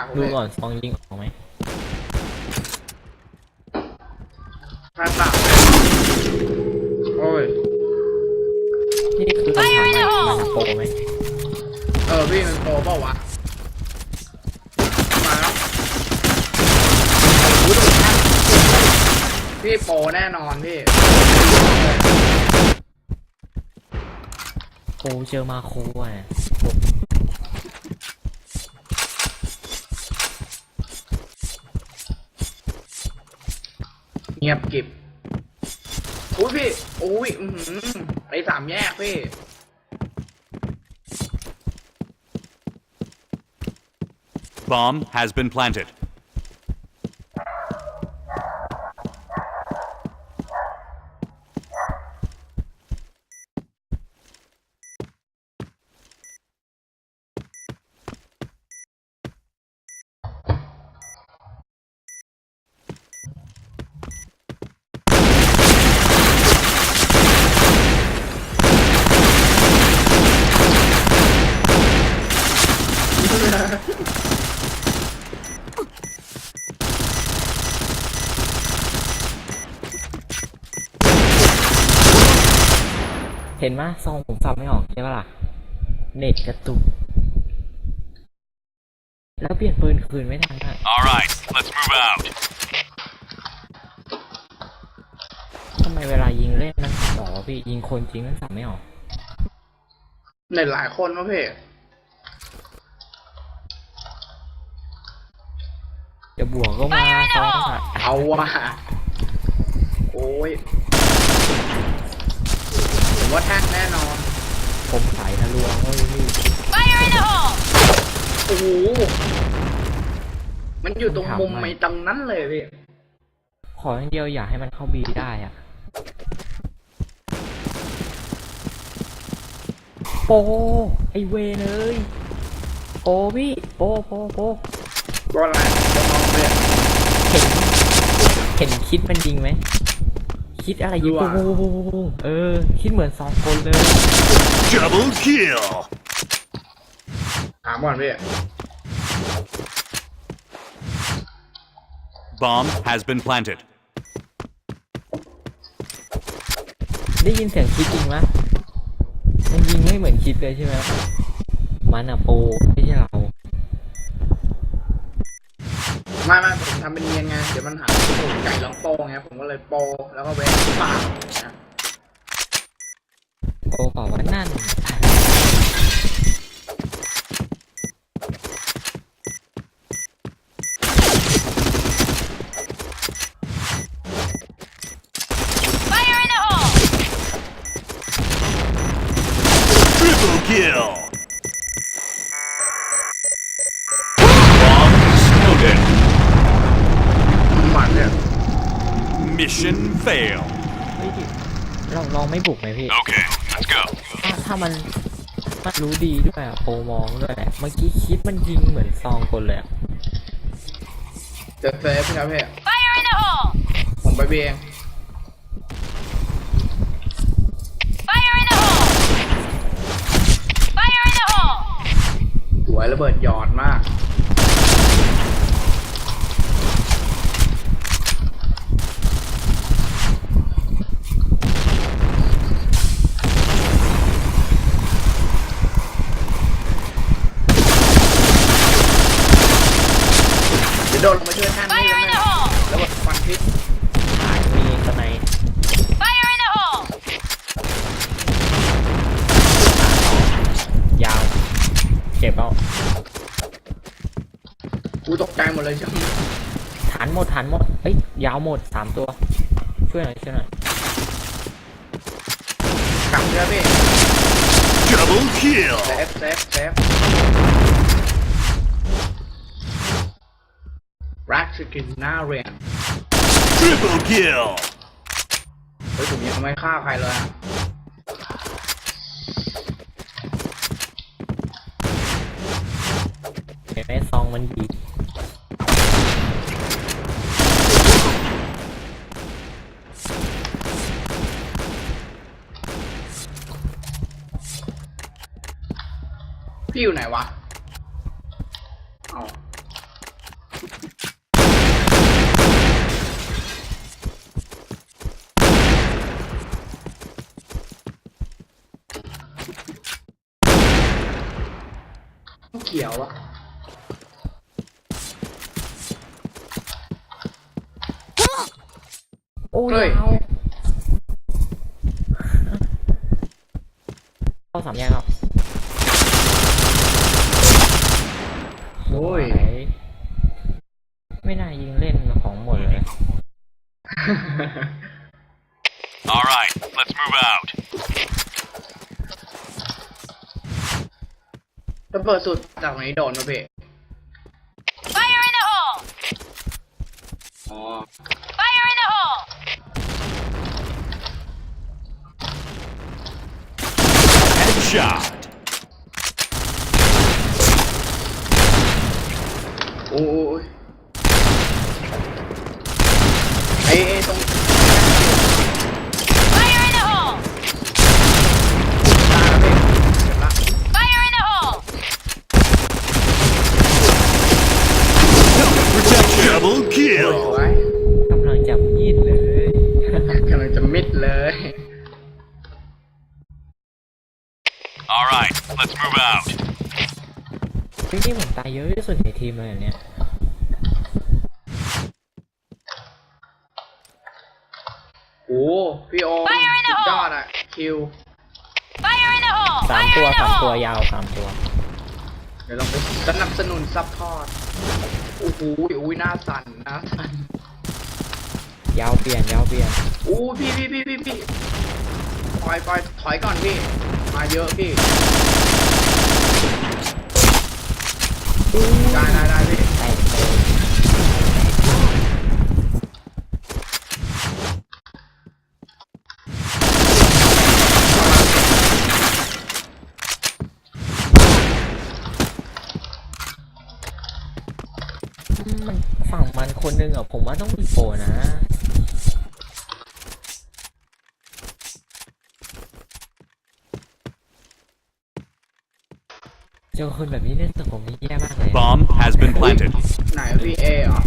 ากผมดูเลยก่อนซองยิงออกไหมพลาดต่างโอ้ย นี่คือคำถามใหม่มันโปรไหมเออพี่มันโตเปล่าวะ มาแล้วรู้ตัวแค่พี่โปรแน่นอนพี่ โปรเจอมาโคอะ เงียบกริบอุ้ยพี่อุ้ยอือหือไปสามแยกพี่ Bomb has been planted. เห็นไหมซองผมสับไม่ออกใช่ปะล่ะ เน็ตกระตุก แล้วเปลี่ยนปืนคืนไม่ทันอะ All right, let's move out. ทำไมเวลายิงเล่นมันบอกว่าพี่ ยิงคนจริงมันสับไม่ออก ในหลายคนวะพี่จะบวกก็มาซองอะเอาว่ะโอ้ยผม ว่าแท่งแน่นอน ผมสายทะลวงเว้ยพี่ Fire in the hole! โอ้โห มันอยู่ตรงมุมไม่ตรงนั้นเลยพี่ ขออย่างเดียวอย่าให้มันเข้าบีได้อะ โป ไอเวรเลย โปพี่ โปโปโปก็อะไรจะมองเลยเห็น เห็นคิดมันยิงไหม คิดอะไรยิงรู้โปอะโปโปโปโปเออ คิดเหมือนสองคนเลย Double kill. ถามก่อนพี่ Bomb has been planted. ได้ยินเสียงคิดจริงไหมมันยิงไม่เหมือนคิดเลยใช่ไหมมันอะโปไม่ใช่เรา ไม่ไม่ผมทำเป็นเนียนไง เดี๋ยวมันหาสูตรไก่ลองโป้ไงผมก็เลยโปแล้วก็เว้นปากนะโปเปล่าวะนั่น fail. เฮ้ยเราลองไม่บุกไหมพี่ Okay, let's go. ถ้าถ้ามันมันรู้ดีด้วยอะโปรมองด้วยแหละเมื่อกี้คิดมันยิงเหมือนซองคนเลยอะจะเซฟครับพี่ Fire in the hole! ผมไปเบียง Fire in the hole! Fire in the hole! สวยระเบิดหยอดมาก เดี๋ยวโดนลงมาช่วยท่านนี่ Fire กัน in นะ the hole! แล้วแบบฟันพิษ หายมีสไนป์ Fire in the hole! ยาว เก็บเอา กูตกใจหมดเลยช่าง ฐานหมดฐานหมดเอ้ยยาวหมดสามตัว ช่วยหน่อยช่วยหน่อยกลับเรือพี่ Double kill. เซฟเซฟเซฟรักสกินหน้าเรียน Triple kill. เฮ้ยผมยังไม่ฆ่าใครเลยอะเห็นไหมซองมันดี กี้อยู่ไหนวะเอาเกี่ยวอะโอ้ยเข้าสามแยกครับ อ้ยไหนไม่น่ายิงเล่นของหมดเลย All right, let's move out. ระเบิดสุดจากไหนโดนมาเพ่ มเลยเหรอเนี่ยโอ้พี่โอม Fire in the สุด hole ยอดอะคิว Fire in the hole! สาม Fire ตัว in the สามตัว hole! ยาวสามตัว เดี๋ยวลองไปสนับสนุนซัพพอร์ตโอ้โหอุ้ยหน้าสั่นหน้าสั่นยาวเปลี่ยนยาวเปลี่ยนอู้พี่พี่พี่พี่พี่ถอยถอยถอยก่อนพี่ มาเยอะพี่ ได้ได้ได้พี่แตกเลยอืมมันฝั่งมันคนหนึงอะผมว่าต้องมีโปรนะ เจอคนแบบนี้ในสังคมนี้แย่มากเลย Bomb has been planted. ไหนพี่เอเหรอ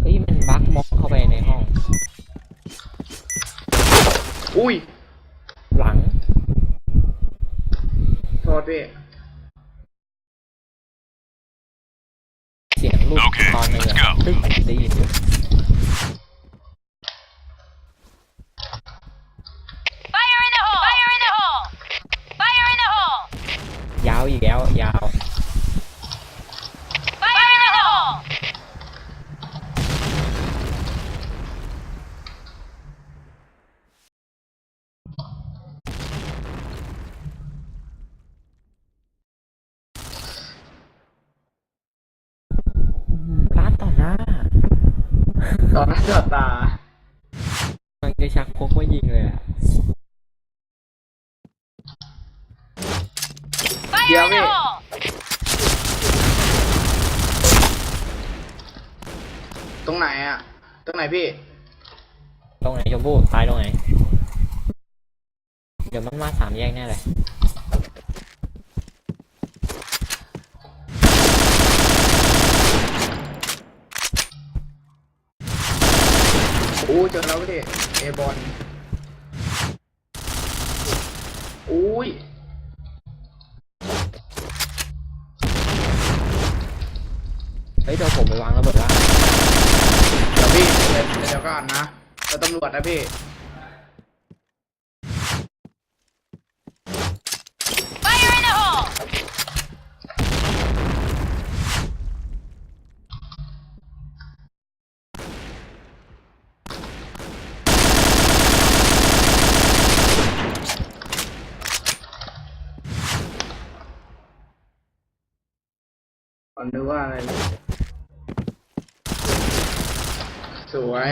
เฮ้ย มันบั๊กม็อกเข้าไปในห้อง อุ้ย หลัง โทษพี่ เสียงลูก โอเค ตอนหนึง let's อะ go ตึ้งได้ยินอยู่ Fire in the hole! Fire in the hole! Fire in the hole! ยาวอีกแล้ว ยาว Fire in the hole! รัดต่อหน้า ตอนหน้าต่อตา มันจะชักพกมายิงเลยอะ Fire Yeah, in the wait. hole! ตรงไหนอะตรงไหนพี่ ตรงไหนชมพู่ตายตรงไหน เดี๋ยวมันมาสามแยกแน่เลย อู้เจอแล้วพี่เอบอลอุ้ยเฮ้ยเดี๋ยวผมไปวางระเบิดละเดี๋ยวพี่เดี๋ยวเดี๋ยวก่อนนะเราตำรวจนะพี่ Fire in the hole! ก่อนนึกว่าอะไร สวย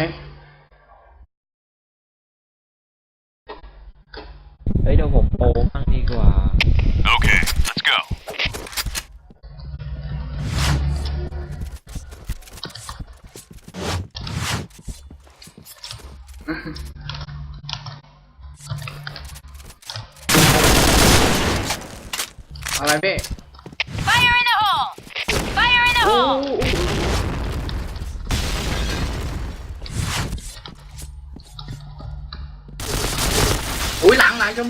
เฮ้ยเดี๋ยวผมโปบ้างดีกว่า Okay, let's go. อะไรพี่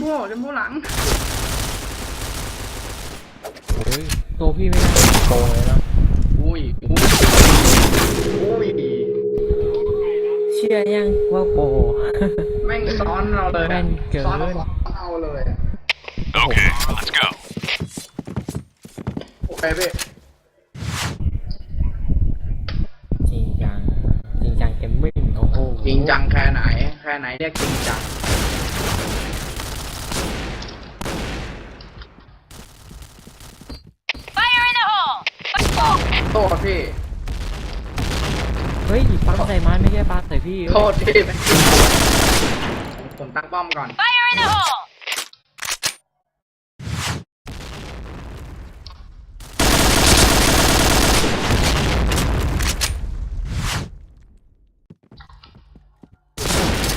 อุ้ยหลังหลังชมพู่ชมพู่หลังโอ้ยตัวพี่ไม่น่าโกงเลยเนาะอุ้ยอุ้ยอุ้ยเชื่อยังว่าโปรแม่งซ้อนเราเลยแม่อะนเกินซ้อนเอาเลยอะ Okay, let's go. โอเคพี่จริงจังจริงจังเกมมิ่งโอ้โหจริงจังแค่ไหนแค่ไหนเรียกจริงจัง Fire in the hole! โทษพี่ เฮ้ยปาใส่มันไม่ใช่ปาใส่พี่โทษพี่แม่งผมตั้งป้อมก่อน Fire in the hole!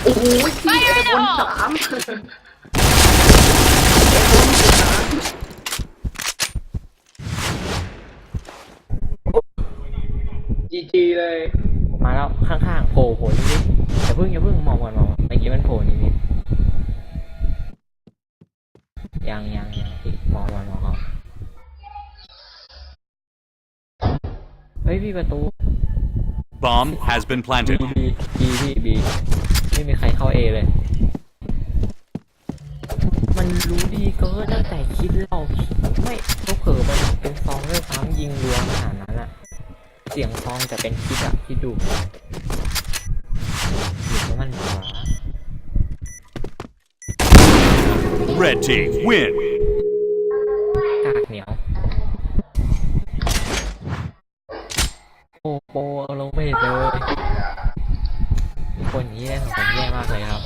โอ้โหพี่เอบนสาม จีจีเลย มาแล้วข้างๆโผล่โผล่นิดๆอย่าเพิ่งอย่าเพิ่งมองก่อนมองก่อนเมื่อกี้มันโผล่นิดๆยังยังยังพี่มองมองมองก่อนเฮ้ยพี่ประตู Bomb has been บี planted. บีบีพี่บีไม่มีใครเข้าเอเลย มันรู้ดีเกินตั้งแต่คลิปเราไม่เขาเผลอมันเป็นซองด้วยซ้ำยิงรัวขนาดนั้นอะเสียงซองจะเป็นคลิปอะที่ดูหรือว่ามันหวา Red team win. กากเหนียวโปโปเอาลงไปเลย คนอย่างนี้ได้ของผมแย่มากเลยครับ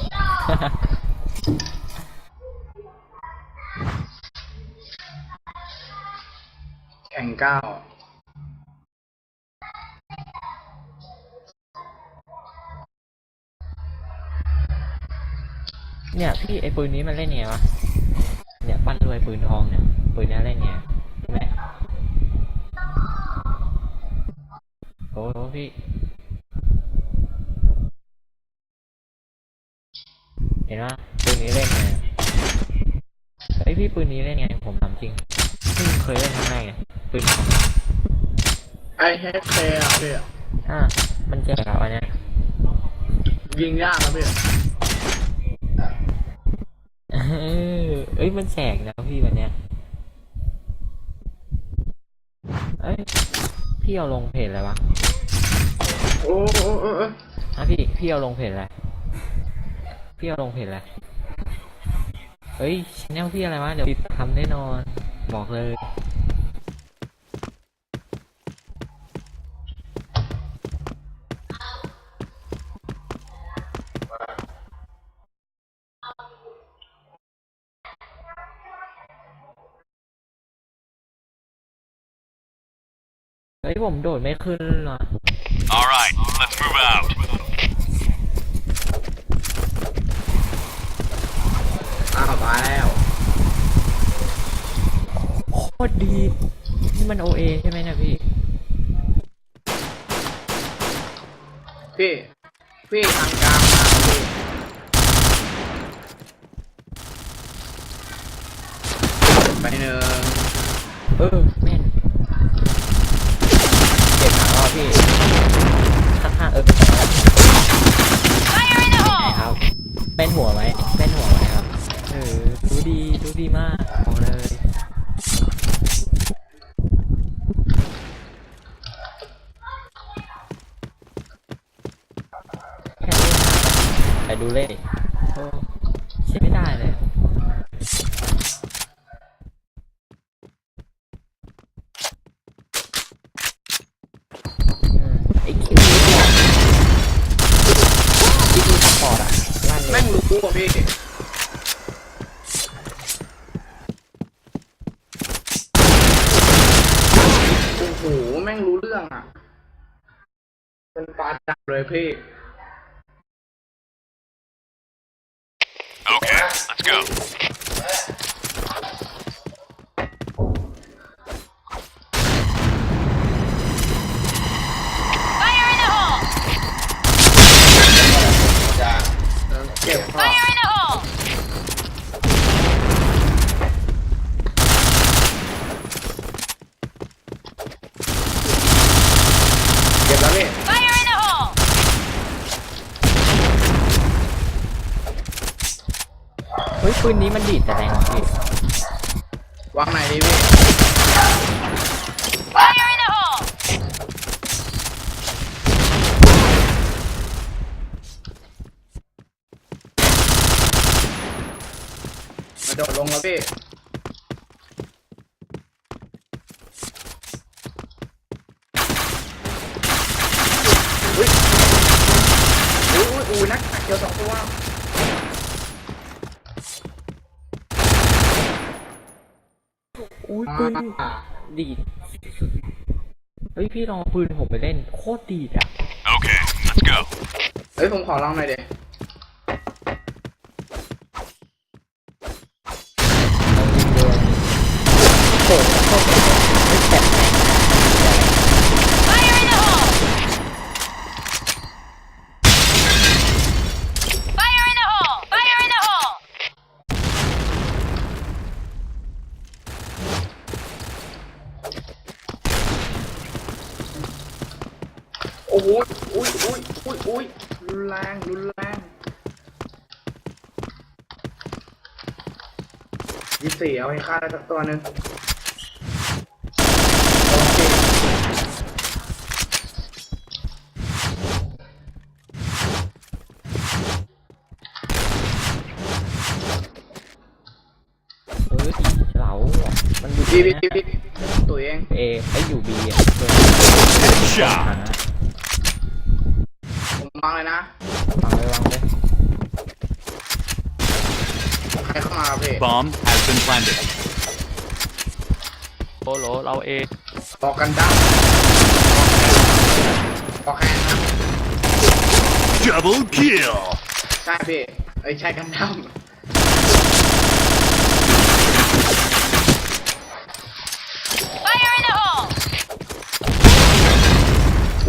แข่งเก้า เนี่ยพี่ไอ้ปืนนี้มันเล่นไงวะ เนี่ยปั้นรวยปืนทองเนี่ยปืนนี้เล่นไงใช่ไหมโอ้โหพี่เห็นว่าปืนนี้เล่นไงไอยพี่ปืนนี้เล่นไงผมถามจริงเพิ่งเคยเล่นครั้งแรกไงปืนทองไอเฮฟเคอะพี่อะมันแจกอะวันเนี้ยยิงยากนะพี่ เออ เอ้ยมันแสกนะพี่วันเนี้ยเอ้ยพี่เอาลงเพจอะไรวะโอ้โอ้โอ้โอ้อะพี่พี่เอาลงเพจอะไรพี่เอาลงเพจอะไรเฮ้ยชแนลพี่อะไรวะเดี๋ยวติดทำแน่นอน บอกเลย เฮ้ยผมโดดไม่ขึ้นหรอ All right, let's move out. อ้าวตายแล้ว โคตรดีนี่มันโอเอใช่ไหมเนะพี่ พี่พี่ทางกลางมาพี่ไปหนึ่งเออแม่นเก็บหางรอบพี่ ข้างๆเออเป็นหัว Fire in the ไหน hole! ครับ เป็นหัวไหมเป็นหัวไหมครับ เออ ดูดี ดูดีมากบอกเลย แค่เล่นไปดูเล่โอ้ใช้ไม่ได้เลย อืมไอ้คิวนี่บอกคิวนี่สปอร์ตอะลั่นเล แม่ ย งรู้อะพี่ โอ้โห แม่งรู้เรื่องอะ เป็นปลาจับเลยพี่ Okay, let's go. Fire in the hole! เก็บ Fire in the hole! ปื นนี้มันดีดแต่แรงอะพี่วางไหนดีพี่ Fire in the hole! มาโดดลงแล้วพี่ อุ้ยอุ้ยอุ้ยอุ้ยนักเกี่ยวสองตัว อุ้ยปืนอ่าดีดเฮ้ยพี่ลองเอาปืนผมไปเล่นโคตรดีดอะ Okay, let's go. เฮ้ยผมขอลองหน่อยเดี๋ยวเรายิงเรือโผล่เข้าไปเฮ้ยแต่แม่ง Fire in the hole! Fire in the hole! Fire in the hole! โอ้โหอุ้ยอุ้ยอุ้ยอุ้ยรุนแรงรุนแรง ยี่สี่เอาให้ฆ่าได้สักตัวหนึ่งโอเคเฮ้ยเหลามันอยู่พี่พี่นะพี่พี่ตัวเองเอไออยู่บีอะเพื่อน Headshot. ผมวางเลยนะ วางเลยวางเลย ใครเข้ามาครับพี่ Bomb has been planted. โปโลเราเองบอกกันดั้มบอกแคนนะ Double kill. ใช่พี่เอ้ยใช่กันดั้ม Fire in the hole!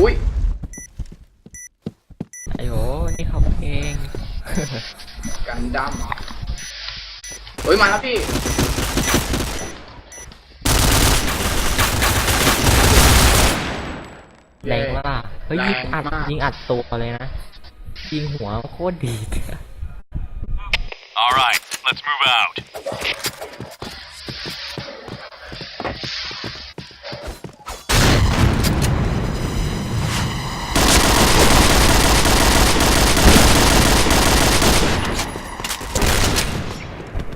อุ้ยไอ้โหนี่เขาเองกันดั้มเฮ้ยมาแล้วพี่แรงมากเฮ้ยยิงอัดแรงมากยิงอัดตัวเลยนะ ยิงหัวโคตรดีด All right, let's move out.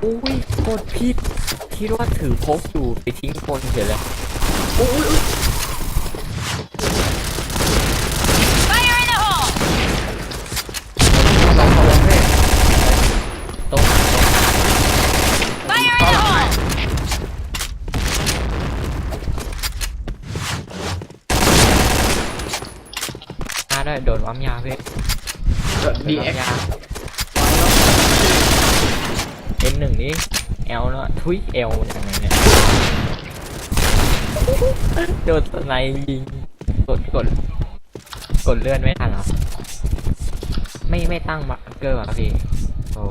อุ้ยกดผิดคิดว่าถือพกอยู่ไปทิ้งคนเฉยเลยอุ้ยอุ้ยอุ้าได้โดนวัมยาเว้ยเกิดโดนดีวัเอ็กยา เอ็นหนึ่งนี่เอลแล้วทุยเอลยังไงเนี่ยโดนสไนยิงกดกดกดเลื่อนไม่ทันหรอไม่ไม่ตั้งบังเกอร์เหรอพี่โอ้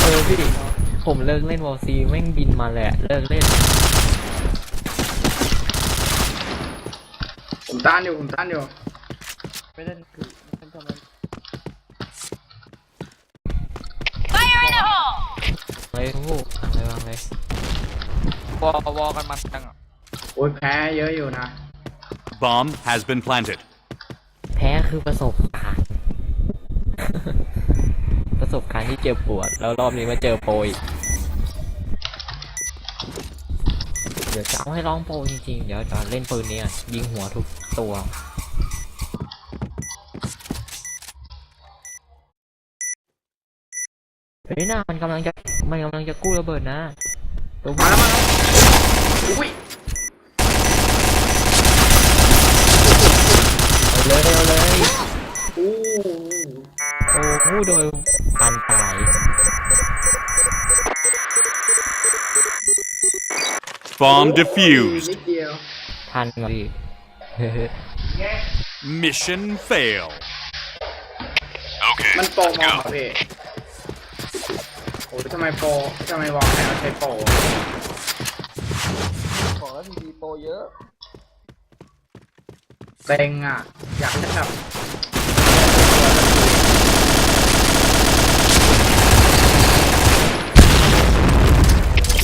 เออพี่ผมเลิกเล่นวอลซีแม่งบินมาเละเลิกเล่น ผม ต้านอยู่ผมต้านอยู่ไม่เล่นคือไม่เล่นทำไม Fire in the hole! เลยวางเลยวางเลยวอวอกันมันจังอะโอ้ยแพ้เยอะอยู่นะ Bomb has been planted. แพ้คือประสบการณ์ ประสบการณ์ที่เจ็บปวด แล้วรอบนี้มาเจอโปรอีกเดี๋ยวจะเอาให้ร้องโปรจริงๆ เดี๋ยวจะเล่นปืนเนี้ยยิงหัวทุก ตัว เฮ้ยน่ามันกำลังจะมันกำลังจะกู้ระเบิดนะตัวมาแล้วมาแล้วอุ้ยเอาเลยเอาเลยอู้โอ้โหโดยปันตาย Bomb นิ defused. ดเดียวทันมาดิ Mission fail. Okay, มันโปรมองเหรอพี่โอ้ยทำไมโปรทำไมวางแผนใช้โปรของแล้วทีดีโปรเยอะเต็งอะ อยากเล่นแบบ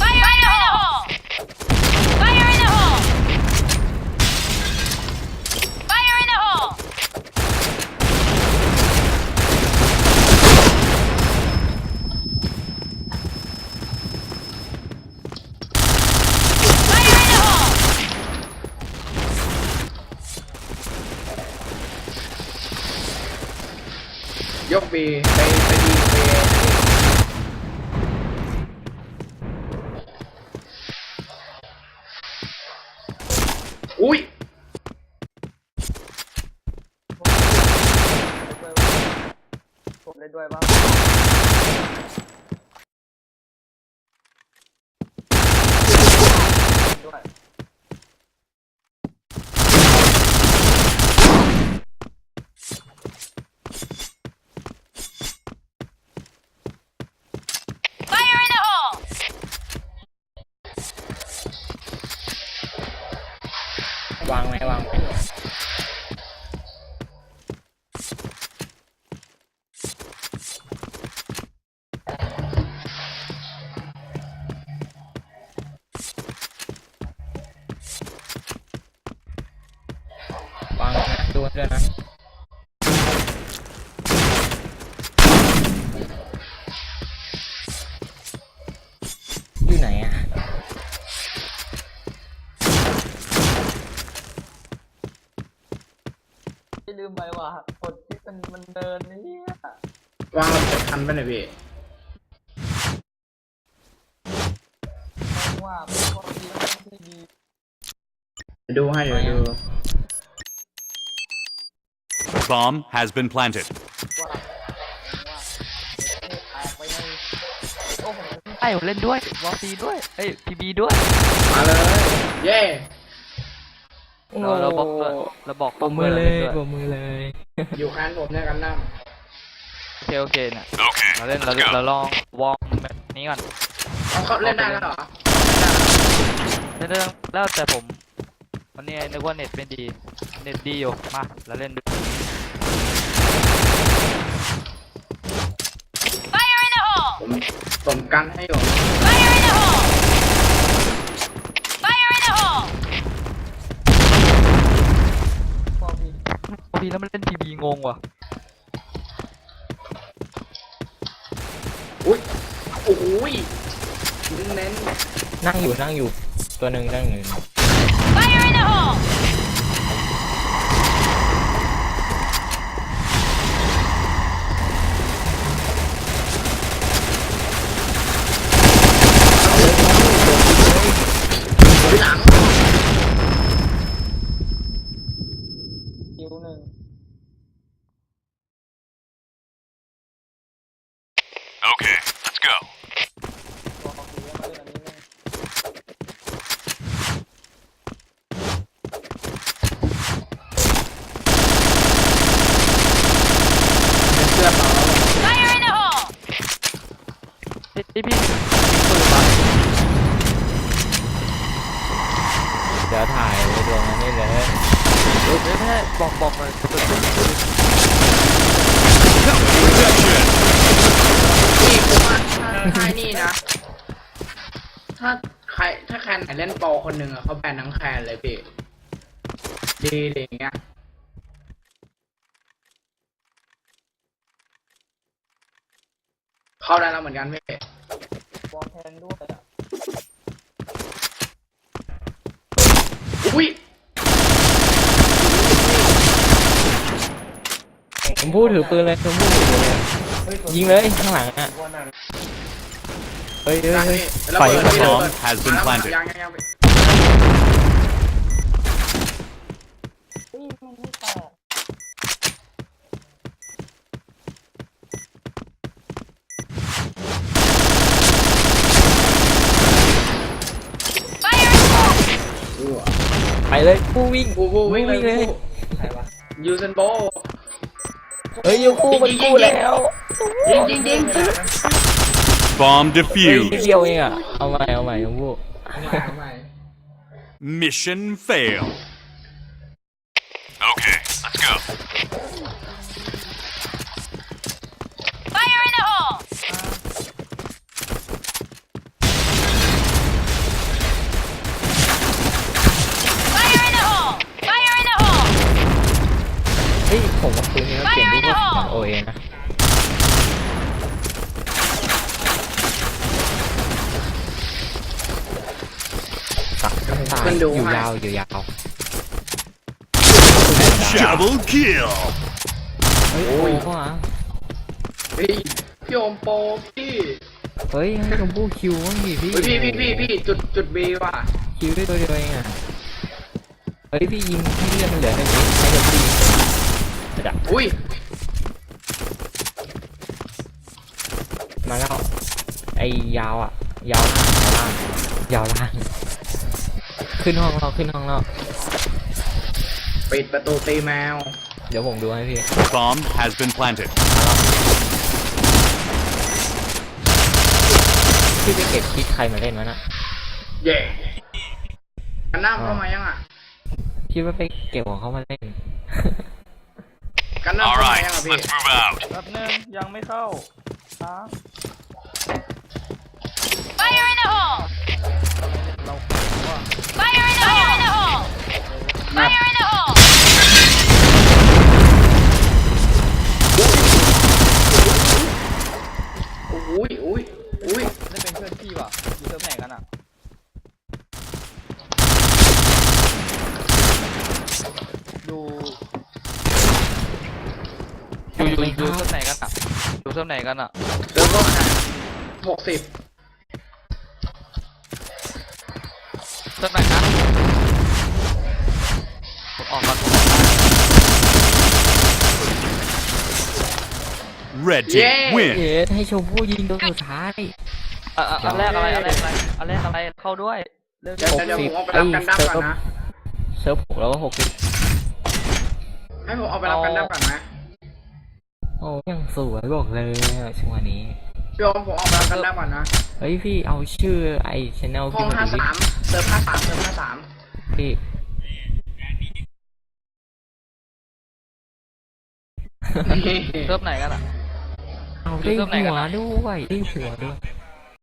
Fire in the hole! Fire in the hole! Fire in the hole! Fire in the hole! ยกบีไปไปดีไปอุ้ยผมเล่นด้วยบ้างด้วยางนะดูด้วยนะอยู่ไหนอะไม่ลืมไปว่ะกดที่มันมันเดินนี่วางเราจะทันไปหน่อยพี่ว่ามันก็ดีมันที่ดีเดี๋ยวดูให้เดี๋ยวดู Bomb has been planted. ว่าว่าแตกไปในโอ้ผมไอ้ผมเล่นด้วยวอลซีด้วย เอ้ยพีบีด้วย มาเลย เย่เราเราบอกเราบอกปมมือเลยปมมือเลยอยู่แคนผมเนี่ยกันนั่งโอเคโอเคเนี่ย Okay, เราเล่นเรา let's เรา go. ลองวอร์มแบบนี้ก่อนเอาเขาเล่นได้แล้วเหรอเล่นได้แล้วแต่ผมวันนี้นึกว่าเน็ตไม่ดี เน็ตดีอยู่มาเราเล่นดู Fire in the hole! ผมผมกันให้อยู่ Fire in the hole! Fire in the hole! พอพีแล้วมันเล่นพีบีงงว่ะอุ้ยโอ้โหยเน้นนั่งอยู่นั่งอยู่ ตัวหนึ่งนั่งอยู่ Fire in the hole! คิวหนึ่ง Okay, let's go. พอพีแล้วมาเล่นอันนี้เลย เป็นเสื้อเปล่า Fire in the hole! พี่พี่พี่ปืนปะ เดี๋ยวถ่ายไปดวงนั้นนี่เลย เฮ้ยไม่ใช่บอกบอกเลยปืนปืนปืน Protection. พี่ผมว่าถ้าถ้านี่นะ ถ้าใครถ้าแคนไหนเล่นโปรคนหนึ่งอะเขาแบนทั้งแคนเลยพี่ ดีดีอย่างเงี้ย เข้าได้แล้วเหมือนกันพี่วอลแทงด้วยอะอุ้ยชมพู่ถือปืนเลยชมพู่ถือปืนเลยยิงเลยข้างหลังอะเฮ้ยเฮ้ยยังเฮ้ยพี่ระปล่อยเบิดมันพี่ร้ระองเบิด has been มาแล้ว planted ยังยังยังพี่ Fire in the hole! อู้อะ ไป เลยผู้วิ่งกูกูวิ่งเลยเลยกูยูเซนโบเฮ้ยยูคู่มันคู่แล้วยิงยิงยิง Bomb เฮ้ยนิด defused. เดียวเองอะเอาใหม่เอาใหม่ชมพู่ทำไม Mission failed. Okay, let's go. Fire in the hole! Fire in the hole! Fire in the hole! เฮ้ยผมว่าปืนนี้มันเปลี่ยนรูปว่าเสียง โอเอนะตัดตายมันดูอยู่ให้ยาวอยู่ยาว Double kill. เฮ้ยโอ้ยเขาอะเฮ้ยพี่โอมโปพี่เฮ้ยให้ชมพู่คิวบ้างดิพี่เฮ้ยพี่พี่พี่พี่จุดจุดบีว่ะคิวได้ตัวเดียวเองอะเฮ้ยพี่ยิงพี่เลือดมันเหลือแค่นี้ให้ชมพู่ยิงเดี๋ยวอุ้ย มาแล้ว ไอ้ยาวอะยาวล่างยาวล่าง ยาวล่าง ขึ้นห้องเราขึ้นห้องเรา ปิดประตูตีแมว เดี๋ยวผมดูให้พี่ Bomb has been planted. พี่ไปเก็บคิดใครมาเล่นวะน่ะ เย่กันน้ำเข้ามายังอะพี่ว่าไปเก็บของเขามาเล่น กันน้ำ All เข้ามา right, ยังอะพี่ let's move out. แป๊บนึงยังไม่เข้า ค้าง Fire in the hole! เราว่า Fire in the hole! Fire in the hole! อุ้ยอุ้ยอุ้ยได้เป็นเพื่อนพี่ว่ะอยู่เซิร์ฟไหนกันอะ ดูอยู่อยู่อยู่เซิร์ฟไหนกันอะ อยู่เซิร์ฟไหนกันอะเซิร์ฟเวอร์นะหกสิบเซิร์ฟไหนนะผมออกก่อนผมออกก่อน Red เย้ team win. เอ๊ะให้ชมพู่ยิงตัวสุดท้าย อะอะอันแรกอะไรอันแรกอะไรอันแรกอะไรเข้าด้วยเร็วเดี๋ยวเดี๋ยวผมเอาไปรับกันดั้มก่อนนะ เซิร์ฟหกแล้วก็หกสิบให้ผมเอาไปรับกันดั้มก่อนนะ โอ้ยังสวยบอกเลยอะช่วงนี้พี่โอมผมเอาไปรับกันดั้มก่อนนะเฮ้ยพี่เอาชื่อไอชแนลห้อพี่งมาห้าดูดิสามเซิร์ฟห้าสามเซิร์ฟห้าสามพี่ๆเซิร์ฟไหนกันอะ เอาได้เซิร์ฟไหนกันหัวอะด้วยได้หัวด้วย